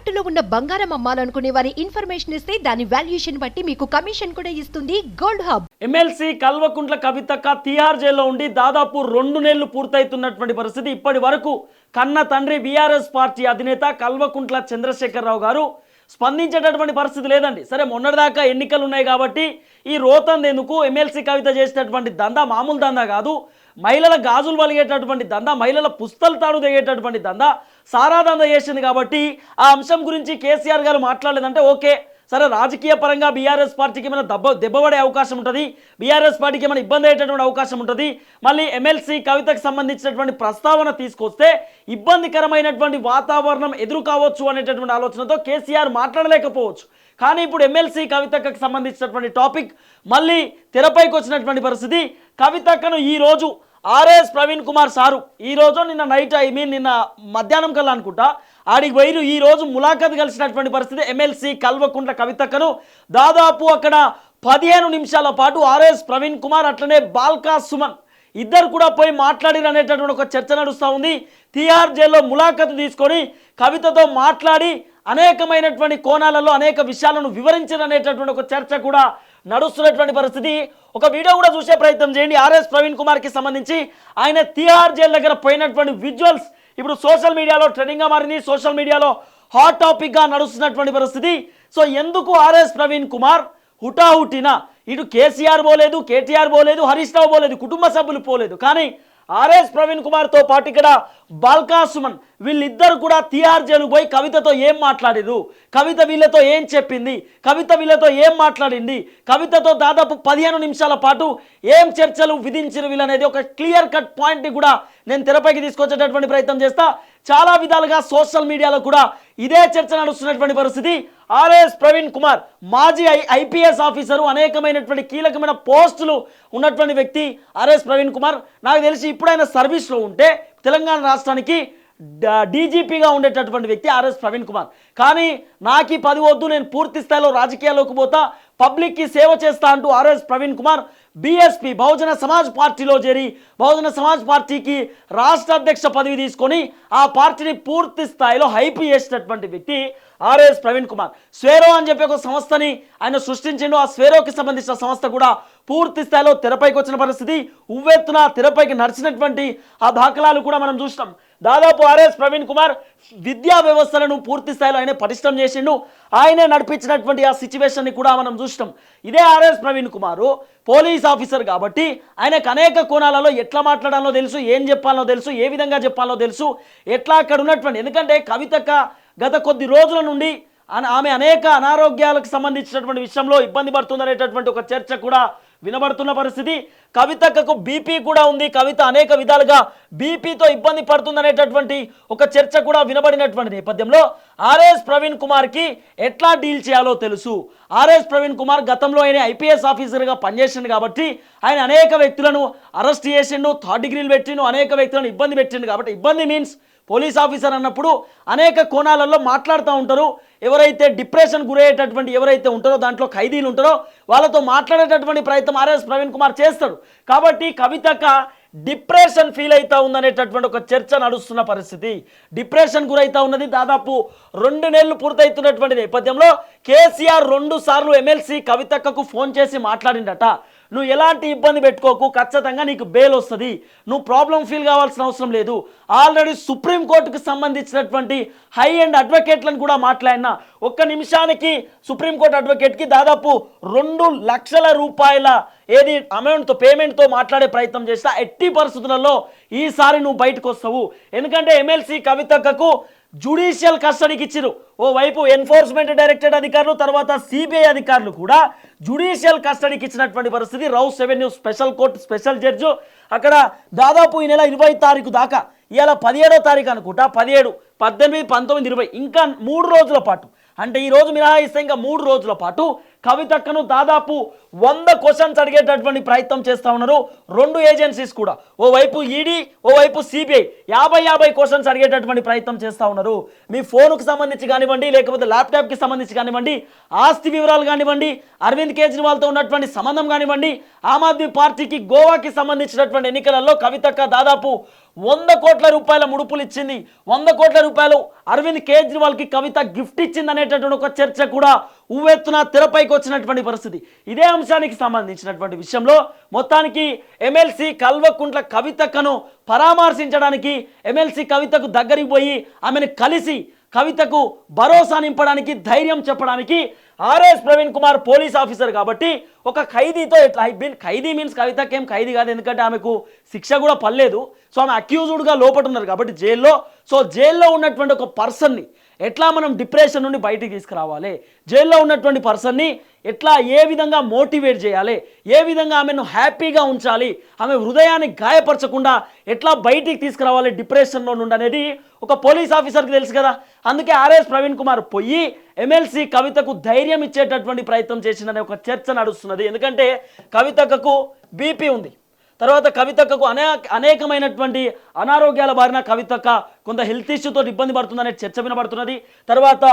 తాకట్టులో ఉన్న బంగారం అమ్మాలనుకునే వారి ఇన్ఫర్మేషన్ ఇస్తే దాని వాల్యుయేషన్ బట్టి మీకు కమిషన్ కూడా ఇస్తుంది గోల్డ్ హబ్. ఎమ్మెల్సీ కల్వకుంట్ల కవితక్క తీహార్ జైల్లో ఉండి దాదాపు రెండు నెలలు పూర్తవుతున్నటువంటి పరిస్థితి ఇప్పటి వరకు కన్న తండ్రి బీఆర్ఎస్ పార్టీ అధినేత కల్వకుంట్ల చంద్రశేఖరరావు గారు స్పందించేటటువంటి పరిస్థితి లేదండి. సరే మొన్నటిదాకా ఎన్నికలు ఉన్నాయి కాబట్టి ఈ రోతంది ఎందుకు? ఎమ్మెల్సీ కవిత చేసేటటువంటి దందా మామూలు దందా కాదు. మహిళల గాజులు వలిగేటటువంటి దందా మహిళల పుస్తలు తాడు తెగేటటువంటి దందా. సారా చేసింది కాబట్టి ఆ అంశం గురించి కేసీఆర్ గారు మాట్లాడలేదంటే ఓకే. సరే రాజకీయ పరంగా బీఆర్ఎస్ పార్టీకి ఏమైనా దెబ్బ దెబ్బపడే అవకాశం ఉంటుంది. బీఆర్ఎస్ పార్టీకి ఏమైనా ఇబ్బంది అయ్యేటటువంటి అవకాశం ఉంటుంది. మళ్ళీ ఎమ్మెల్సీ కవితకు సంబంధించినటువంటి ప్రస్తావన తీసుకొస్తే ఇబ్బందికరమైనటువంటి వాతావరణం ఎదురు కావచ్చు అనేటటువంటి ఆలోచనతో కేసీఆర్ మాట్లాడలేకపోవచ్చు. కానీ ఇప్పుడు ఎమ్మెల్సీ కవితకు సంబంధించినటువంటి టాపిక్ మళ్ళీ తెరపైకి వచ్చినటువంటి పరిస్థితి. కవితకను ఈరోజు ఆర్ఎస్ ప్రవీణ్ కుమార్ సారు. ఈ రోజు నిన్న నైట్ ఐ మీన్ నిన్న మధ్యాహ్నం కల్లా అనుకుంటా ఆడికి వైరు ఈ రోజు ములాఖత్ కలిసినటువంటి పరిస్థితి. ఎమ్మెల్సీ కల్వకుంట్ల కవితక్కను దాదాపు అక్కడ పదిహేను నిమిషాల పాటు ఆర్ఎస్ ప్రవీణ్ కుమార్ అట్లనే బాల్కా సుమన్ ఇద్దరు కూడా పోయి మాట్లాడిరు అనేటటువంటి ఒక చర్చ నడుస్తూ ఉంది. టీఆర్జేలో జైల్లో ములాఖతు తీసుకొని కవితతో మాట్లాడి అనేకమైనటువంటి కోణాలలో అనేక విషయాలను వివరించడం అనేటటువంటి ఒక చర్చ కూడా నడుస్తున్నటువంటి పరిస్థితి. ఒక వీడియో కూడా చూసే ప్రయత్నం చేయండి. ఆర్ఎస్ ప్రవీణ్ కుమార్కి సంబంధించి ఆయన తిహార్ జైలు దగ్గర పోయినటువంటి విజువల్స్ ఇప్పుడు సోషల్ మీడియాలో ట్రెండింగ్గా మారింది. సోషల్ మీడియాలో హాట్ టాపిక్గా నడుస్తున్నటువంటి పరిస్థితి. సో ఎందుకు ఆర్ఎస్ ప్రవీణ్ కుమార్ హుటాహుటిన? ఇటు కేసీఆర్ పోలేదు కేటీఆర్ పోలేదు హరీష్ రావు పోలేదు కుటుంబ సభ్యులు పోలేదు. కానీ ఆర్ఎస్ ప్రవీణ్ కుమార్తో పాటు ఇక్కడ బాల్కా సుమన్ వీళ్ళిద్దరు కూడా టీఆర్జేలు పోయి కవితతో ఏం మాట్లాడిరు కవిత వీళ్ళతో ఏం చెప్పింది? కవిత వీళ్ళతో ఏం మాట్లాడింది? కవితతో దాదాపు పదిహేను నిమిషాల పాటు ఏం చర్చలు విధించిన వీళ్ళనేది ఒక క్లియర్ కట్ పాయింట్ని కూడా నేను తెరపైకి తీసుకొచ్చేటటువంటి ప్రయత్నం చేస్తా. చాలా విధాలుగా సోషల్ మీడియాలో కూడా ఇదే చర్చ నడుస్తున్నటువంటి పరిస్థితి. ఆర్ఎస్ ప్రవీణ్ కుమార్ మాజీ ఐ ఐపీఎస్ ఆఫీసరు అనేకమైనటువంటి కీలకమైన పోస్టులు ఉన్నటువంటి వ్యక్తి ఆర్ఎస్ ప్రవీణ్ కుమార్. నాకు తెలిసి ఇప్పుడైనా సర్వీస్లో ఉంటే తెలంగాణ రాష్ట్రానికి డీజీపీగా ఉండేటటువంటి వ్యక్తి ఆర్ఎస్ ప్రవీణ్ కుమార్. కానీ నాకు ఈ పది వద్దు నేను పూర్తి స్థాయిలో రాజకీయాల్లోకి పోతా పబ్లిక్కి సేవ చేస్తా అంటూ R S Praveen Kumar B S P Bahujan Samaj పార్టీలో చేరి బహుజన సమాజ్ పార్టీకి రాష్ట్ర అధ్యక్ష పదవి తీసుకొని ఆ పార్టీని పూర్తి స్థాయిలో హైప్ చేసినటువంటి వ్యక్తి ఆర్ఎస్ ప్రవీణ్ కుమార్. స్వేరో అని చెప్పి ఒక సంస్థని ఆయన సృష్టించిండు. ఆ స్వేరోకి సంబంధించిన సంస్థ కూడా పూర్తి స్థాయిలో తెరపైకి వచ్చిన పరిస్థితి ఉవ్వెత్తున తెరపైకి నడిచినటువంటి ఆ దాఖలాలు కూడా మనం చూసినాం. దాదాపు ఆర్ఎస్ ప్రవీణ్ కుమార్ విద్యా వ్యవస్థలను పూర్తి స్థాయిలో ఆయనే పటిష్టం చేసిండు. ఆయనే నడిపించినటువంటి ఆ సిచ్యువేషన్ని కూడా మనం చూసినాం. ఇదే R S Praveen Kumar police officer కాబట్టి ఆయనకు అనేక కోణాలలో ఎట్లా మాట్లాడాలో తెలుసు ఏం చెప్పాలో తెలుసు ఏ విధంగా చెప్పాలో తెలుసు ఎట్లా అక్కడ ఉన్నటువంటి ఎందుకంటే కవితక్క గత కొద్ది రోజుల నుండి ఆమె అనేక అనారోగ్యాలకు సంబంధించినటువంటి విషయంలో ఇబ్బంది పడుతుందనేటటువంటి ఒక చర్చ కూడా వినబడుతున్న పరిస్థితి. కవితకు బీపీ కూడా ఉంది. కవిత అనేక విధాలుగా బీపీతో ఇబ్బంది పడుతుందనేటటువంటి ఒక చర్చ కూడా వినబడినటువంటి నేపథ్యంలో ఆర్ఎస్ ప్రవీణ్ కుమార్కి ఎట్లా డీల్ చేయాలో తెలుసు. ఆర్ఎస్ ప్రవీణ్ కుమార్ గతంలో ఆయన ఐపీఎస్ ఆఫీసర్గా పనిచేసిండు కాబట్టి ఆయన అనేక వ్యక్తులను అరెస్ట్ చేసిండు థర్డ్ డిగ్రీలు పెట్టిండు అనేక వ్యక్తులను ఇబ్బంది పెట్టిండు కాబట్టి ఇబ్బంది మీన్స్ పోలీస్ ఆఫీసర్ అన్నప్పుడు అనేక కోణాలలో మాట్లాడుతూ ఉంటారు. ఎవరైతే డిప్రెషన్ గురయ్యేటటువంటి ఎవరైతే ఉంటారో దాంట్లో ఖైదీలు ఉంటారో వాళ్ళతో మాట్లాడేటటువంటి ప్రయత్నం ఆర్ఎస్ ప్రవీణ్ కుమార్ చేస్తాడు. కాబట్టి కవితక డిప్రెషన్ ఫీల్ అవుతా ఉందనేటటువంటి ఒక చర్చ నడుస్తున్న పరిస్థితి. డిప్రెషన్ గురైతా ఉన్నది దాదాపు రెండు నెలలు పూర్తవుతున్నటువంటి నేపథ్యంలో కేసీఆర్ రెండు సార్లు ఎమ్మెల్సీ కవితక్కకు ఫోన్ చేసి మాట్లాడిండట. నువ్వు ఎలాంటి ఇబ్బంది పెట్టుకోకు ఖచ్చితంగా నీకు బెయిల్ వస్తుంది. నువ్వు ప్రాబ్లం ఫీల్ కావాల్సిన అవసరం లేదు. ఆల్రెడీ సుప్రీంకోర్టుకు సంబంధించినటువంటి హై అండ్ అడ్వకేట్లను కూడా మాట్లాడినా ఒక్క నిమిషానికి సుప్రీంకోర్టు అడ్వకేట్కి దాదాపు రెండు లక్షల రూపాయల ఏది అమౌంట్తో పేమెంట్తో మాట్లాడే ప్రయత్నం చేస్తా ఎట్టి పరిస్థితులలో ఈసారి నువ్వు బయటకు వస్తావు. ఎందుకంటే ఎమ్మెల్సీ కవితక్కకు జ్యుడిషియల్ కస్టడీకి ఇచ్చిరు ఓ వైపు ఎన్ఫోర్స్మెంట్ డైరెక్టరేట్ అధికారులు తర్వాత సిబిఐ అధికారులు కూడా జ్యుడిషియల్ కస్టడీకి ఇచ్చినటువంటి పరిస్థితి. Rouse avenue special court special judge. అక్కడ దాదాపు ఈ నెల ఇరవై తారీఖు దాకా ఇవాళ పదిహేడో తారీఖు అనుకుంటా పదిహేడు పద్దెనిమిది పంతొమ్మిది ఇరవై ఇంకా మూడు రోజుల పాటు అంటే ఈ రోజు మినహాయిస్తే ఇంకా మూడు రోజుల పాటు కవితక్కను దాదాపు వంద క్వశ్చన్స్ అడిగేటటువంటి ప్రయత్నం చేస్తా ఉన్నారు. రెండు ఏజెన్సీస్ కూడా. ఓవైపు ఈడీ ఓవైపు సిబిఐ యాభై యాభై క్వశ్చన్స్ అడిగేటటువంటి ప్రయత్నం చేస్తా ఉన్నారు. మీ ఫోన్కు సంబంధించి కానివ్వండి లేకపోతే ల్యాప్టాప్కి సంబంధించి కానివ్వండి ఆస్తి వివరాలు కానివ్వండి అరవింద్ కేజ్రీవాల్తో ఉన్నటువంటి సంబంధం కానివ్వండి ఆమ్ ఆద్మీ పార్టీకి గోవాకి సంబంధించినటువంటి ఎన్నికలలో కవితక్క దాదాపు వంద కోట్ల రూపాయల ముడుపులు ఇచ్చింది. వంద కోట్ల రూపాయలు అరవింద్ కేజ్రీవాల్కి కవిత గిఫ్ట్ ఇచ్చింది అనేటటువంటి ఒక చర్చ కూడా ఉవ్వెత్తున తెరపైకి వచ్చినటువంటి పరిస్థితి. ఇదే అంశానికి సంబంధించినటువంటి విషయంలో మొత్తానికి ఎమ్మెల్సీ కల్వకుంట్ల కవితకను పరామర్శించడానికి ఎమ్మెల్సీ కవితకు దగ్గరికి పోయి ఆమెను కలిసి కవితకు భరోసా నింపడానికి ధైర్యం చెప్పడానికి R S Praveen Kumar police officer కాబట్టి ఒక ఖైదీతో ఎట్లా? బీన్ ఖైదీ మీన్స్ కవితకేం ఏం ఖైదీ కాదు. ఎందుకంటే ఆమెకు శిక్ష కూడా పడలేదు. సో ఆమె అక్యూజ్డ్గా లోపట ఉన్నారు కాబట్టి జైల్లో. సో జైల్లో ఉన్నటువంటి ఒక పర్సన్ని ఎట్లా మనం డిప్రెషన్ నుండి బయటికి తీసుకురావాలి? జైల్లో ఉన్నటువంటి పర్సన్ని ఎట్లా ఏ విధంగా మోటివేట్ చేయాలి? ఏ విధంగా ఆమెను హ్యాపీగా ఉంచాలి? ఆమె హృదయాన్ని గాయపరచకుండా ఎట్లా బయటికి తీసుకురావాలి? డిప్రెషన్లో నుండి అనేది ఒక పోలీస్ ఆఫీసర్కి తెలుసు కదా. అందుకే ఆర్ఎస్ ప్రవీణ్ కుమార్ పోయి ఎమ్మెల్సీ కవితకు ధైర్యం ఇచ్చేటటువంటి ప్రయత్నం చేసిందనే ఒక చర్చ నడుస్తున్నది. ఎందుకంటే కవితకు బీపీ ఉంది. తర్వాత కవితక్కకు అనే అనేకమైనటువంటి అనారోగ్యాల బారిన కవితక్క కొంత హెల్త్ ఇష్యూతో ఇబ్బంది పడుతుందనే చర్చ వినబడుతున్నది. తర్వాత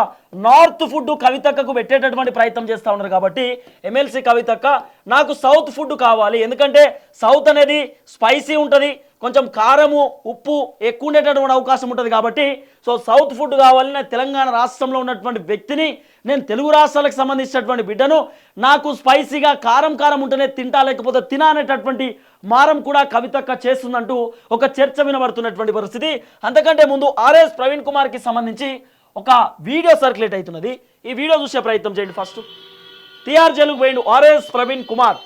నార్త్ ఫుడ్ కవితక్కకు పెట్టేటటువంటి ప్రయత్నం చేస్తూ ఉన్నారు కాబట్టి ఎమ్మెల్సీ కవితక్క నాకు సౌత్ ఫుడ్ కావాలి. ఎందుకంటే సౌత్ అనేది స్పైసీ ఉంటుంది. కొంచెం కారము ఉప్పు ఎక్కువ ఉండేటటువంటి అవకాశం ఉంటుంది కాబట్టి సో సౌత్ ఫుడ్ కావాలి తెలంగాణ రాష్ట్రంలో ఉన్నటువంటి వ్యక్తిని నేను తెలుగు రాష్ట్రాలకు సంబంధించినటువంటి బిడ్డను నాకు స్పైసీగా కారం కారం ఉంటేనే తింటా లేకపోతే తినా అనేటటువంటి మారం కూడా కవితక్క చేస్తుందంటూ ఒక చర్చ వినబడుతున్నటువంటి పరిస్థితి. అంతకంటే ముందు ఆర్ఎస్ ప్రవీణ్ కుమార్కి సంబంధించి ఒక వీడియో సర్క్యులేట్ అవుతున్నది. ఈ వీడియో చూసే ప్రయత్నం చేయండి ఫస్ట్. టీఆర్ జైలుకు పోయిండు R S Praveen Kumar.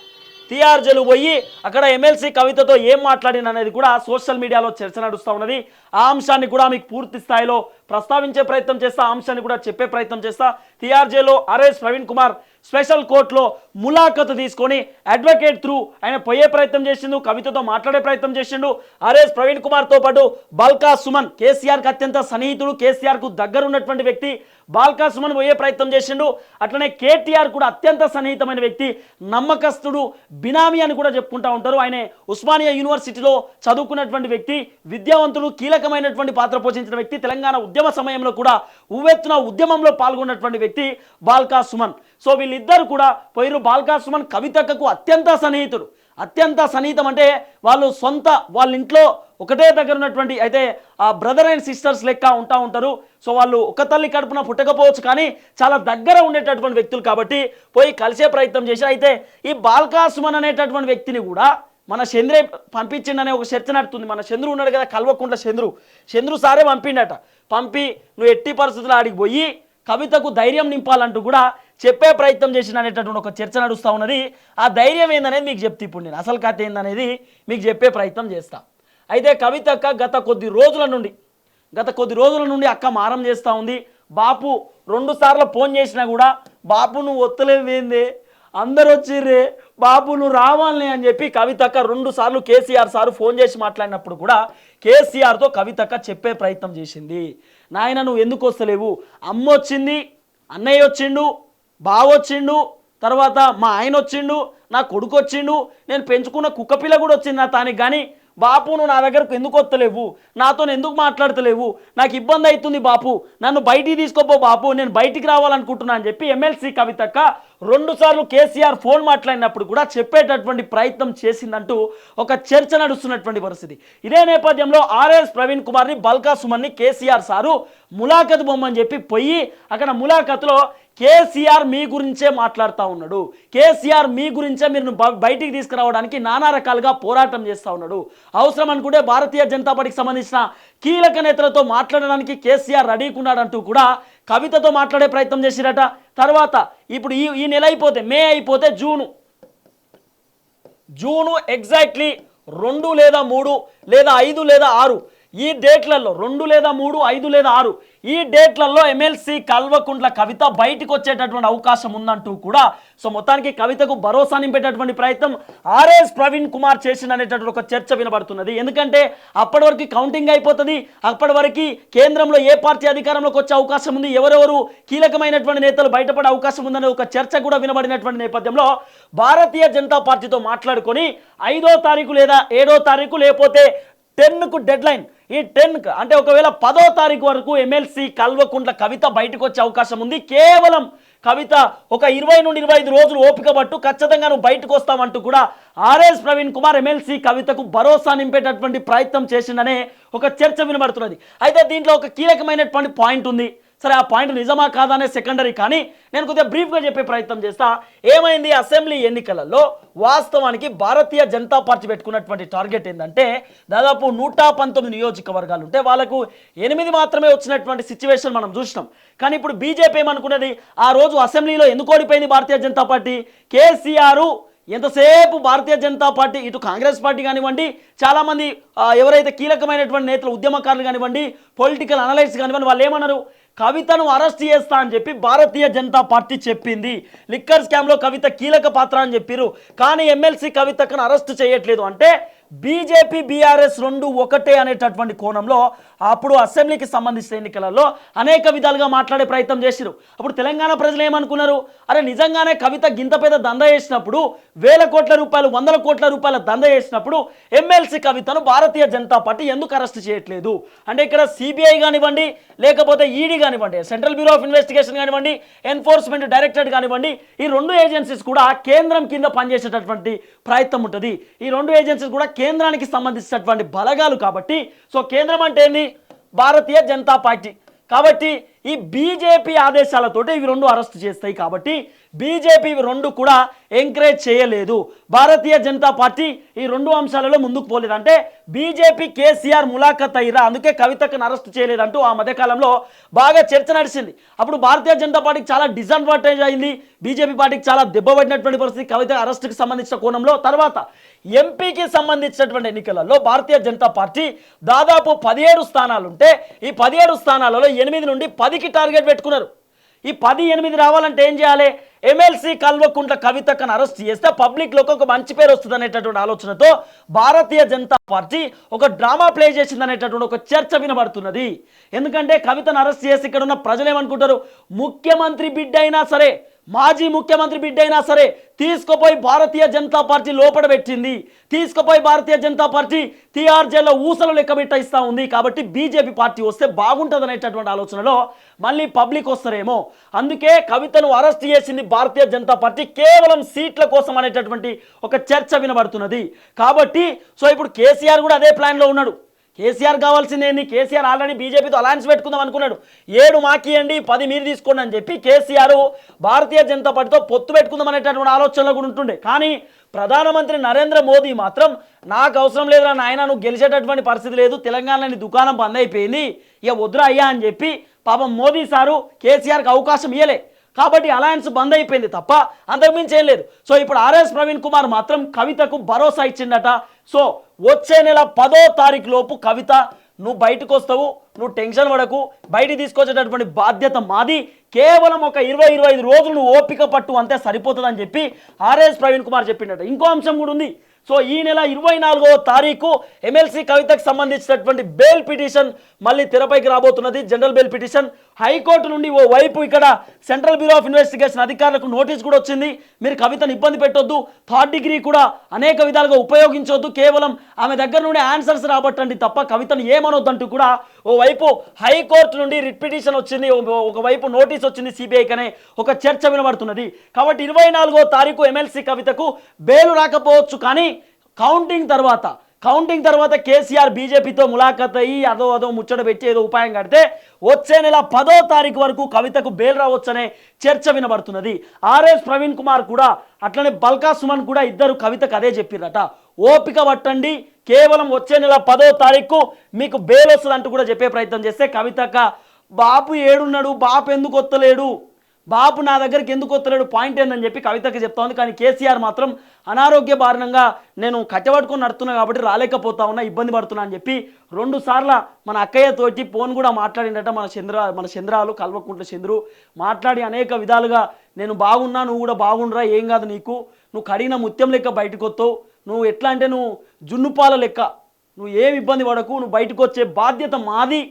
Tihar jail పోయి అక్కడ ఎమ్మెల్సీ కవితతో ఏం మాట్లాడిన అనేది కూడా సోషల్ మీడియాలో చర్చ నడుస్తూ ఉన్నది. ఆ అంశాన్ని కూడా మీకు పూర్తి స్థాయిలో ప్రస్తావించే ప్రయత్నం చేస్తా అంశాన్ని కూడా చెప్పే ప్రయత్నం చేస్తా. టీఆర్జేలో R S Praveen Kumar special కోర్టులో ములాఖతు తీసుకొని అడ్వకేట్ త్రూ ఆయన పోయే ప్రయత్నం చేసిండు కవితతో మాట్లాడే ప్రయత్నం చేసిండు. ఆర్ఎస్ ప్రవీణ్ కుమార్తో పాటు బాల్కా సుమన్ కేసీఆర్కి అత్యంత సన్నిహితుడు కేసీఆర్కు దగ్గర ఉన్నటువంటి వ్యక్తి బాల్కా సుమన్ పోయే ప్రయత్నం చేసిండు. అట్లనే కేటీఆర్ కూడా అత్యంత సన్నిహితమైన వ్యక్తి నమ్మకస్తుడు బినామీ అని కూడా చెప్పుకుంటా ఉంటారు. ఆయన ఉస్మానియా యూనివర్సిటీలో చదువుకున్నటువంటి వ్యక్తి విద్యావంతుడు కీలకమైనటువంటి పాత్ర పోషించిన వ్యక్తి తెలంగాణ ఉద్యమ సమయంలో కూడా ఉవ్వెత్తున ఉద్యమంలో పాల్గొన్నటువంటి వ్యక్తి బాల్కా సుమన్. సో వీళ్ళిద్దరు కూడా పోయిరు బాల్కా సుమన్ కవితకు అత్యంత సన్నిహితుడు. అత్యంత సన్నిహితం అంటే వాళ్ళు సొంత వాళ్ళ ఇంట్లో ఒకటే దగ్గర ఉన్నటువంటి అయితే ఆ బ్రదర్ అండ్ సిస్టర్స్ లెక్క ఉంటా ఉంటారు. సో వాళ్ళు ఒక తల్లి కడుపున పుట్టకపోవచ్చు కానీ చాలా దగ్గర ఉండేటటువంటి వ్యక్తులు కాబట్టి పోయి కలిసే ప్రయత్నం చేసి అయితే ఈ బాల్కా సుమన్ అనేటటువంటి వ్యక్తిని కూడా మన చంద్రే పంపించిండనే ఒక చర్చ నడుతుంది. మన చంద్రు ఉన్నాడు కదా కల్వకుంట్ల చంద్రు చంద్రు సారే పంపిండట. పంపి నువ్వు ఎట్టి పరిస్థితుల్లో ఆడికి పోయి కవితకు ధైర్యం నింపాలంటూ కూడా చెప్పే ప్రయత్నం చేసిన అనేటటువంటి ఒక చర్చ నడుస్తూ ఉన్నది. ఆ ధైర్యం ఏందనేది మీకు చెప్తే ఇప్పుడు నేను. అసలు కథ ఏందనేది మీకు చెప్పే ప్రయత్నం చేస్తా. అయితే కవితక్క గత కొద్ది రోజుల నుండి గత కొద్ది రోజుల నుండి అక్క మారం చేస్తూ ఉంది. బాపు రెండు సార్లు ఫోన్ చేసినా కూడా బాపు నువ్వు ఒత్తలేవేందే అందరూ వచ్చిర్రే బాబు నువ్వు రావాలని అని చెప్పి కవితక్క రెండు సార్లు కేసీఆర్ సార్ ఫోన్ చేసి మాట్లాడినప్పుడు కూడా కేసీఆర్తో కవితక్క చెప్పే ప్రయత్నం చేసింది. నాయన నువ్వు ఎందుకు వస్తలేవు? అమ్మ వచ్చింది అన్నయ్య వచ్చిండు బావ వచ్చిండు తర్వాత మా ఆయన వచ్చిండు నా కొడుకు వచ్చిండు నేను పెంచుకున్న కుక్కపిల్ల కూడా వచ్చింది నా తానికి కానీ బాపు నువ్వు నా దగ్గరకు ఎందుకు వస్తలేవు? నాతో ఎందుకు మాట్లాడతలేవు? నాకు ఇబ్బంది అవుతుంది బాపు. నన్ను బయటికి తీసుకోపో బాపు. నేను బయటికి రావాలనుకుంటున్నా అని చెప్పి ఎమ్మెల్సీ కవితక్క రెండు సార్లు కేసీఆర్ ఫోన్ మాట్లాడినప్పుడు కూడా చెప్పేటటువంటి ప్రయత్నం చేసిందంటూ ఒక చర్చ నడుస్తున్నటువంటి పరిస్థితి. ఇదే నేపథ్యంలో ఆర్ఎస్ ప్రవీణ్ కుమార్ని బల్కా సుమన్ని కేసీఆర్ సారు ములాఖత్ బొమ్మని చెప్పి పోయి అక్కడ ములాఖత్లో కేసీఆర్ మీ గురించే మాట్లాడుతూ ఉన్నాడు. కేసీఆర్ మీ గురించే మీరు బ- బయటికి తీసుకురావడానికి నానా రకాలుగా పోరాటం చేస్తూ ఉన్నాడు. అవసరం అనుకుంటే భారతీయ జనతా పార్టీకి సంబంధించిన కీలక నేతలతో మాట్లాడడానికి కేసీఆర్ రెడీగా ఉన్నాడంటూ కూడా కవితతో మాట్లాడే ప్రయత్నం చేసిరట. తర్వాత ఇప్పుడు ఈ ఈ నెల అయిపోతే మే అయిపోతే జూను. జూను ఎగ్జాక్ట్లీ రెండు లేదా మూడు లేదా ఐదు లేదా ఆరు. ఈ డేట్లలో రెండు లేదా మూడు ఐదు లేదా ఆరు ఈ డేట్లలో ఎమ్మెల్సీ కల్వకుంట్ల కవిత బయటకు వచ్చేటటువంటి అవకాశం ఉందంటూ కూడా సో మొత్తానికి కవితకు భరోసా నింపేటటువంటి ప్రయత్నం ఆర్ఎస్ ప్రవీణ్ కుమార్ చేసిన అనేటటువంటి ఒక చర్చ వినబడుతున్నది. ఎందుకంటే అప్పటి వరకు కౌంటింగ్ అయిపోతుంది అప్పటి వరకు కేంద్రంలో ఏ పార్టీ అధికారంలోకి వచ్చే అవకాశం ఉంది ఎవరెవరు కీలకమైనటువంటి నేతలు బయటపడే అవకాశం ఉందనే ఒక చర్చ కూడా వినబడినటువంటి నేపథ్యంలో భారతీయ జనతా పార్టీతో మాట్లాడుకొని ఐదో తారీఖు లేదా ఏడో తారీఖు లేకపోతే టెన్కు డెడ్ లైన్ ఈ టెన్ అంటే ఒకవేళ పదో తారీఖు వరకు ఎమ్మెల్సీ కల్వకుంట్ల కవిత బయటకు వచ్చే అవకాశం ఉంది. కేవలం కవిత ఒక ఇరవై నుండి ఇరవై ఐదు రోజులు ఓపిక పట్టు ఖచ్చితంగా నువ్వు బయటకు వస్తావంటూ కూడా ఆర్ఎస్ ప్రవీణ్ కుమార్ ఎమ్మెల్సీ కవితకు భరోసా నింపేటటువంటి ప్రయత్నం చేసిందనే ఒక చర్చ వినబడుతున్నది. అయితే దీంట్లో ఒక కీలకమైనటువంటి పాయింట్ ఉంది. సరే ఆ పాయింట్ నిజమా కాదా అనే సెకండరీ కానీ నేను కొద్దిగా బ్రీఫ్గా చెప్పే ప్రయత్నం చేస్తా. ఏమైంది అసెంబ్లీ ఎన్నికలలో వాస్తవానికి భారతీయ జనతా పార్టీ పెట్టుకున్నటువంటి టార్గెట్ ఏంటంటే దాదాపు నూట పంతొమ్మిది నియోజకవర్గాలు ఉంటే వాళ్ళకు ఎనిమిది మాత్రమే వచ్చినటువంటి సిచ్యువేషన్ మనం చూసినాం. కానీ ఇప్పుడు బీజేపీ ఏమనుకున్నది? ఆ రోజు అసెంబ్లీలో ఎందుకు ఓడిపోయింది భారతీయ జనతా పార్టీ? కేసీఆర్ ఎంతసేపు భారతీయ జనతా పార్టీ ఇటు కాంగ్రెస్ పార్టీ కానివ్వండి చాలామంది ఎవరైతే కీలకమైనటువంటి నేతలు ఉద్యమకారులు కానివ్వండి పొలిటికల్ అనలైట్స్ కానివ్వండి వాళ్ళు ఏమన్నారు? కవితను అరెస్ట్ చేస్తా అని చెప్పి భారతీయ జనతా పార్టీ చెప్పింది. లిక్కర్ స్కామ్లో కవిత కీలక పాత్ర అని చెప్పారు కానీ ఎమ్మెల్సీ కవితకను అరెస్ట్ చేయట్లేదు. అంటే బీజేపీ బీఆర్ఎస్ రెండు ఒకటే అనేటటువంటి కోణంలో అప్పుడు అసెంబ్లీకి సంబంధించిన ఎన్నికలలో అనేక విధాలుగా మాట్లాడే ప్రయత్నం చేసిరు అప్పుడు తెలంగాణ ప్రజలు ఏమనుకున్నారు? అరే నిజంగానే కవిత గింత పెద్ద దంద చేసినప్పుడు వేల కోట్ల రూపాయలు వందల కోట్ల రూపాయల దంద చేసినప్పుడు ఎమ్మెల్సీ కవితను భారతీయ జనతా పార్టీ ఎందుకు అరెస్ట్ చేయట్లేదు? అంటే ఇక్కడ సిబిఐ కానివ్వండి లేకపోతే ఈడీ కానివ్వండి సెంట్రల్ బ్యూరో ఆఫ్ ఇన్వెస్టిగేషన్ కానివ్వండి ఎన్ఫోర్స్మెంట్ డైరెక్టరేట్ కానివ్వండి ఈ రెండు ఏజెన్సీస్ కూడా కేంద్రం కింద పనిచేసేటటువంటి ప్రయత్నం ఉంటుంది. ఈ రెండు ఏజెన్సీస్ కూడా కేంద్రానికి సంబంధించినటువంటి బలగాలు కాబట్టి సో కేంద్రం అంటే ఏంది? భారతీయ జనతా పార్టీ. కాబట్టి ఈ బీజేపీ ఆదేశాలతోటి ఇవి రెండు అరెస్ట్ చేస్తాయి కాబట్టి బీజేపీ ఇవి రెండు కూడా ఎంకరేజ్ చేయలేదు. భారతీయ జనతా పార్టీ ఈ రెండు అంశాలలో ముందుకు పోలేదు. అంటే బీజేపీ కేసీఆర్ ములాఖత్ అయ్యిరా అందుకే కవితకు అరెస్ట్ చేయలేదంటూ ఆ మధ్యకాలంలో బాగా చర్చ నడిచింది. అప్పుడు భారతీయ జనతా పార్టీకి చాలా డిసడ్వాంటేజ్ అయింది. బీజేపీ పార్టీకి చాలా దెబ్బపడినటువంటి పరిస్థితి కవిత అరెస్ట్కి సంబంధించిన కోణంలో. తర్వాత ఎంపీకి సంబంధించినటువంటి ఎన్నికలలో భారతీయ జనతా పార్టీ దాదాపు పదిహేడు స్థానాలుంటే ఈ పదిహేడు స్థానాలలో ఎనిమిది నుండి పది పదికి టార్గెట్ పెట్టుకున్నారు. ఈ పది ఎనిమిది రావాలంటే ఏం చేయాలి? ఎమ్మెల్సీ కల్వకుంట్ల కవితకను అరెస్ట్ చేస్తే పబ్లిక్లోకి ఒక మంచి పేరు వస్తుంది అనేటటువంటి ఆలోచనతో భారతీయ జనతా పార్టీ ఒక డ్రామా ప్లే చేసింది అనేటటువంటి ఒక చర్చ వినబడుతున్నది. ఎందుకంటే కవితను అరెస్ట్ చేసి ఇక్కడ ఉన్న ప్రజలు ఏమనుకుంటారు? ముఖ్యమంత్రి బిడ్డ అయినా సరే మాజీ ముఖ్యమంత్రి బిడ్డ అయినా సరే తీసుకుపోయి భారతీయ జనతా పార్టీ లోపల పెట్టింది. తీసుకుపోయి భారతీయ జనతా పార్టీ టీఆర్జేలో ఊసలు లెక్కబెట్ట ఇస్తూ ఉంది. కాబట్టి బీజేపీ పార్టీ వస్తే బాగుంటుంది అనేటటువంటి ఆలోచనలో మళ్ళీ పబ్లిక్ వస్తారేమో. అందుకే కవితను అరెస్ట్ చేసింది భారతీయ జనతా పార్టీ కేవలం సీట్ల కోసం అనేటటువంటి ఒక చర్చ వినబడుతున్నది. కాబట్టి సో ఇప్పుడు కేసీఆర్ కూడా అదే ప్లాన్లో ఉన్నాడు. కేసీఆర్ కావాల్సిందేంది కేసీఆర్ ఆల్రెడీ బీజేపీతో అలయన్స్ పెట్టుకుందాం అనుకున్నాడు. ఏడు మాకియండి పది మీరు తీసుకోండి అని చెప్పి కేసీఆర్ భారతీయ జనతా పార్టీతో పొత్తు పెట్టుకుందాం అనేటటువంటి ఆలోచనలో కూడా ఉంటుండే. కానీ ప్రధానమంత్రి నరేంద్ర మోదీ మాత్రం నాకు అవసరం లేదురా నాయన నువ్వు గెలిచేటటువంటి పరిస్థితి లేదు. తెలంగాణలోని దుకాణం బంద్ అయిపోయింది. ఇక వద్దురా అయ్యా అని చెప్పి పాపం మోదీ సారు కేసీఆర్కి అవకాశం ఇవ్వలే కాబట్టి అలయన్స్ బంద్ అయిపోయింది తప్ప అంతకుమించి ఏం లేదు. సో ఇప్పుడు ఆర్ఎస్ ప్రవీణ్ కుమార్ మాత్రం కవితకు భరోసా ఇచ్చిండట. సో వచ్చే నెల పదో తారీఖు లోపు కవిత నువ్వు బయటకు వస్తావు నువ్వు టెన్షన్ పడకు బయటికి తీసుకొచ్చేటటువంటి బాధ్యత మాది. కేవలం ఒక ఇరవై ఇరవై ఐదు రోజులు నువ్వు ఓపిక పట్టు అంతే సరిపోతుందని చెప్పి ఆర్ఎస్ ప్రవీణ్ కుమార్ చెప్పిండట. ఇంకో అంశం కూడా ఉంది. సో ఈ నెల ఇరవై నాలుగవ తారీఖు ఎమ్మెల్సీ కవితకు సంబంధించినటువంటి బెయిల్ పిటిషన్ మళ్ళీ తెరపైకి రాబోతున్నది. General bail petition high court నుండి ఓ వైపు ఇక్కడ సెంట్రల్ బ్యూరో ఆఫ్ ఇన్వెస్టిగేషన్ అధికారులకు నోటీస్ కూడా వచ్చింది. మీరు కవితను ఇబ్బంది పెట్టొద్దు. థర్డ్ డిగ్రీ కూడా అనేక విధాలుగా ఉపయోగించొద్దు. కేవలం ఆమె దగ్గర నుండి ఆన్సర్స్ రాబట్టండి తప్ప కవితను ఏమనొద్దంటూ కూడా ఓ వైపు హైకోర్టు నుండి రిట్ పిటిషన్ వచ్చింది. ఒకవైపు నోటీస్ వచ్చింది సిబిఐకి అనే ఒక చర్చ వినబడుతున్నది. కాబట్టి ఇరవై నాలుగో తారీఖు ఎమ్మెల్సీ కవితకు బెయిల్ రాకపోవచ్చు కానీ కౌంటింగ్ తర్వాత కౌంటింగ్ తర్వాత కేసీఆర్ బీజేపీతో ములాఖత్ అయ్యి అదో అదో ముచ్చట పెట్టి ఏదో ఉపాయం కడితే వచ్చే నెల పదో తారీఖు వరకు కవితకు బెయిల్ రావచ్చనే చర్చ వినబడుతున్నది. ఆర్ఎస్ ప్రవీణ్ కుమార్ కూడా అట్లనే బల్కా సుమన్ కూడా ఇద్దరు కవితకు అదే చెప్పిరట ఓపిక పట్టండి కేవలం వచ్చే నెల పదో తారీఖు మీకు బెయిల్ వస్తుంది అంటూ కూడా చెప్పే ప్రయత్నం చేస్తే కవితక బాపు ఏడున్నాడు బాపు ఎందుకు వస్తలేడు బాపు నా దగ్గరికి ఎందుకు వస్తలేడు పాయింట్ ఏందని చెప్పి కవితకి చెప్తా ఉంది. కానీ కేసీఆర్ మాత్రం అనారోగ్య కారణంగా నేను కట్టబట్టుకొని నడుతున్నా కాబట్టి రాలేకపోతా ఉన్నా ఇబ్బంది పడుతున్నా అని చెప్పి రెండు సార్ల మన అక్కయ్యతోటి ఫోన్ కూడా మాట్లాడిండట మన చంద్ర మన చంద్రాలు కల్వకుంట్ల చంద్రు. మాట్లాడి అనేక విధాలుగా నేను బాగున్నా నువ్వు కూడా బాగుండరా ఏం కాదు నీకు. నువ్వు కడిగిన ముత్యం లెక్క బయటకు వస్తావు. నువ్వు ఎట్లా అంటే నువ్వు జున్నుపాల లెక్క. నువ్వు ఏమి ఇబ్బంది పడకు నువ్వు బయటకు వచ్చే బాధ్యత మాది.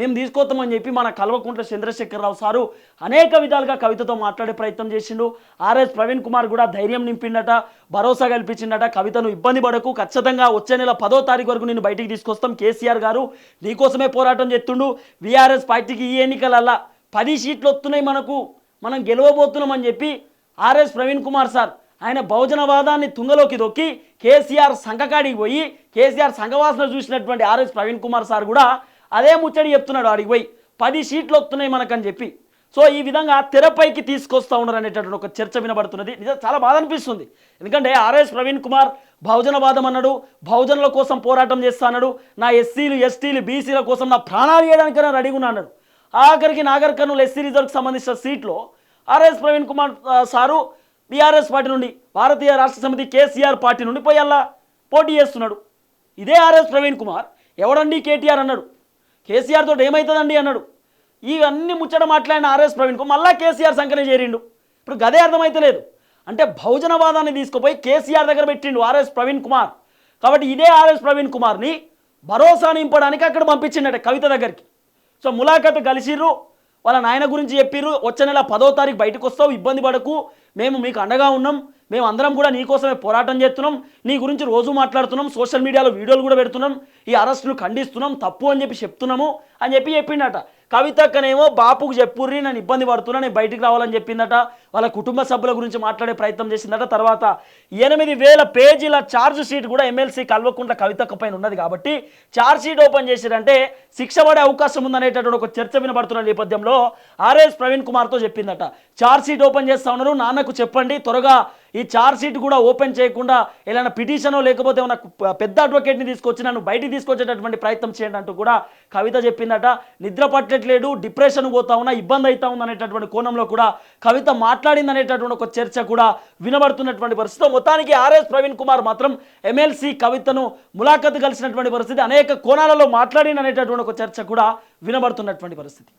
మేము తీసుకొస్తామని చెప్పి మన కల్వకుంట్ల చంద్రశేఖరరావు సారు అనేక విధాలుగా కవితతో మాట్లాడే ప్రయత్నం చేసిండు. ఆర్ఎస్ ప్రవీణ్ కుమార్ కూడా ధైర్యం నింపిండట భరోసా కల్పించిండట కవితను ఇబ్బంది పడకు ఖచ్చితంగా వచ్చే నెల పదో తారీఖు వరకు నేను బయటికి తీసుకొస్తాం కేసీఆర్ గారు. నీకోసమే పోరాటం చేస్తుండు. వీఆర్ఎస్ పార్టీకి ఈ ఎన్నికలల్లా పది సీట్లు వస్తున్నాయి మనకు. మనం గెలవబోతున్నామని చెప్పి ఆర్ఎస్ ప్రవీణ్ కుమార్ సార్ ఆయన బహుజనవాదాన్ని తుంగలోకి దొక్కి కేసీఆర్ సంఘకాడికి పోయి కేసీఆర్ సంఘవాసన చూసినటువంటి ఆర్ఎస్ ప్రవీణ్ కుమార్ సార్ కూడా అదే ముచ్చడి చెప్తున్నాడు ఆడికి పోయి పది సీట్లు వస్తున్నాయి మనకని చెప్పి. సో ఈ విధంగా తెరపైకి తీసుకొస్తా ఉన్నారు అనేటటువంటి ఒక చర్చ వినబడుతున్నది. నిజం చాలా బాధ అనిపిస్తుంది. ఎందుకంటే ఆర్ఎస్ ప్రవీణ్ కుమార్ బహుజనవాదం అన్నాడు బహుజనుల కోసం పోరాటం చేస్తా అన్నాడు నా ఎస్సీలు ఎస్టీలు బీసీల కోసం నా ప్రాణాలు చేయడానికైనా రెడీగా అన్నాడు. ఆఖరికి నాగర్ కర్నూలు ఎస్సీ రిజర్వ్కి సంబంధించిన సీట్లో R S Praveen Kumar sir BRS party నుండి భారతీయ రాష్ట్ర సమితి కేసీఆర్ పార్టీ నుండి పోయి అలా పోటీ చేస్తున్నాడు. ఇదే ఆర్ఎస్ ప్రవీణ్ కుమార్ ఎవడండి కేటీఆర్ అన్నాడు. కేసీఆర్ తోటి ఏమవుతుందండి అన్నాడు. ఇవన్నీ ముచ్చట మాట్లాడిన ఆర్ఎస్ ప్రవీణ్ కుమార్ మళ్ళా కేసీఆర్ సంకనే చేరిండు. ఇప్పుడు గదే అర్థమైతలేదు అంటే బహుజనవాదాన్ని తీసుకుపోయి కేసీఆర్ దగ్గర పెట్టిండు ఆర్ఎస్ ప్రవీణ్ కుమార్. కాబట్టి ఇదే ఆర్ఎస్ ప్రవీణ్ కుమార్ని భరోసా నింపడానికి అక్కడ పంపించిండట కవిత దగ్గరికి. సో ములాఖత్ కలిసిర్రు వాళ్ళ నాయన గురించి చెప్పిర్రు వచ్చే నెల పదో తారీఖు బయటకు వస్తావు ఇబ్బంది పడకు మేము మీకు అండగా ఉన్నాం. మేము అందరం కూడా నీకోసమే పోరాటం చేస్తున్నాం. నీ గురించి రోజు మాట్లాడుతున్నాం. సోషల్ మీడియాలో వీడియోలు కూడా పెడుతున్నాం. ఈ అరెస్టులు ఖండిస్తున్నాం. తప్పు అని చెప్పి చెప్తున్నాము. అని చెప్పి చెప్పిండట. కవితక్కనేమో బాపుకు చెప్పుర్రి నేను ఇబ్బంది పడుతున్నా నేను బయటికి రావాలని చెప్పిందట. వాళ్ళ కుటుంబ సభ్యుల గురించి మాట్లాడే ప్రయత్నం చేసిందట. తర్వాత ఎనిమిది వేల పేజీల ఛార్జ్ షీట్ కూడా ఎమ్మెల్సీ కల్వకుంట్ల కవితక్క పైన ఉన్నది కాబట్టి ఛార్జ్ షీట్ ఓపెన్ చేసిరంటే శిక్ష పడే అవకాశం ఉందనేటటువంటి ఒక చర్చ వినబడుతున్న నేపథ్యంలో ఆర్ఎస్ ప్రవీణ్ కుమార్తో చెప్పిందట. ఛార్జ్ షీట్ ఓపెన్ చేస్తా ఉన్నారు. నాన్నకు చెప్పండి. త్వరగా ఈ చార్జ్ షీట్ కూడా ఓపెన్ చేయకుండా ఏదైనా పిటిషనో లేకపోతే ఏమైనా పెద్ద అడ్వకేట్ని తీసుకొచ్చి నన్ను బయటికి తీసుకొచ్చేటటువంటి ప్రయత్నం చేయండి అంటూ కూడా కవిత చెప్పిందట. నిద్ర పట్టట్లేదు డిప్రెషన్ పోతా ఉన్నా ఇబ్బంది అవుతా ఉంది అనేటటువంటి కోణంలో కూడా కవిత మాట్లాడింది అనేటటువంటి ఒక చర్చ కూడా వినబడుతున్నటువంటి పరిస్థితి. మొత్తానికి ఆర్ఎస్ ప్రవీణ్ కుమార్ మాత్రం ఎమ్మెల్సీ కవితను ములాఖతు కలిసినటువంటి పరిస్థితి. అనేక కోణాలలో మాట్లాడింది అనేటటువంటి ఒక చర్చ కూడా వినబడుతున్నటువంటి పరిస్థితి.